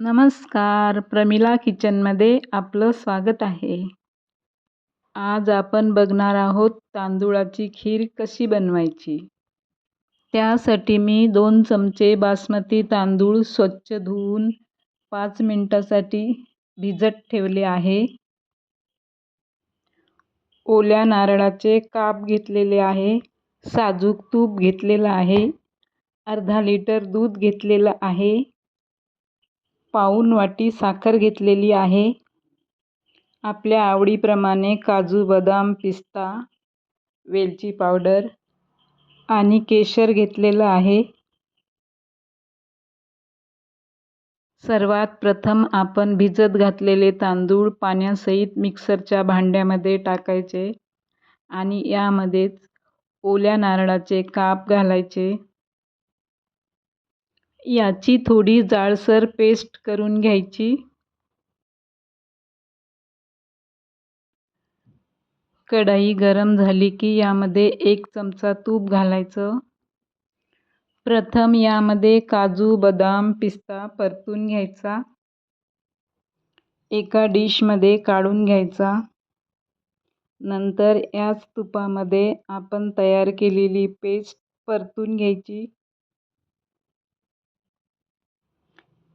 नमस्कार. प्रमिला किचनमध्ये आपलं स्वागत आहे. आज आपण बघणार आहोत तांदूळाची खीर कशी बनवायची? त्यासाठी मी दोन चमचे बासमती तांदूळ स्वच्छ धुवून पाच मिनटासाठी भिजत ठेवले आहे. ओल्या नारळाचे काप घेतलेले आहे. साजूक तूप घेतलेलं आहे. अर्धा लिटर दूध घेतलेलं आहे. पाऊण वाटी साखर घेतलेली आहे. आपल्या आवडीप्रमाणे काजू बदाम पिस्ता वेलची पावडर आणि केशर घेतलेलं आहे. सर्वात प्रथम आपण भिजत घातलेले तांदूळ पाण्यासहित मिक्सरच्या भांड्यामध्ये टाकायचे आणि यामध्येच ओल्या नारळाचे काप घालायचे. याची थोडी जाडसर पेस्ट करून घ्यायची. कढाई गरम झाली की यामध्ये एक चमचा तूप घालायचं. प्रथम यामध्ये काजू बदाम पिस्ता परतून घ्यायचा. एका डिशमध्ये काढून घ्यायचा. नंतर याच तुपामध्ये आपण तयार केलेली पेस्ट परतून घ्यायची.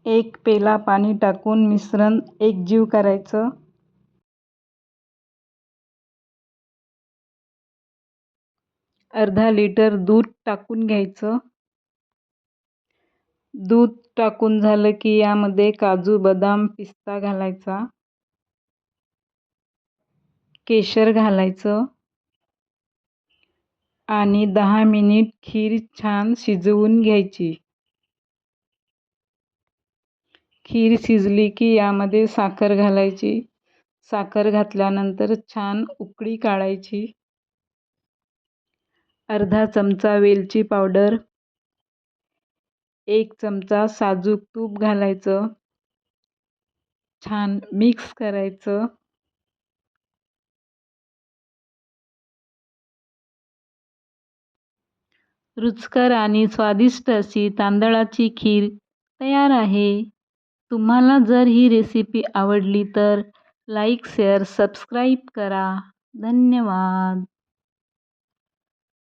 एक पेला पाणी टाकून मिश्रण एकजीव करायचं. अर्धा लिटर दूध टाकून घ्यायचं. दूध टाकून झालं की यामध्ये काजू बदाम पिस्ता घालायचा. केशर घालायचं. आणि दहा मिनिट खीर छान शिजवून घ्यायची. खीर शिजली की यामध्ये साखर घालायची. साखर घातल्यानंतर छान उकळी काढायची. अर्धा चमचा वेलची पावडर. एक चमचा साजूक तूप घालायचं. छान मिक्स करायचं. रुचकर आणि स्वादिष्ट अशी तांदळाची खीर तयार आहे. तुम्हाला जर ही रेसिपी आवडली तर लाईक शेअर सबस्क्राईब करा. धन्यवाद.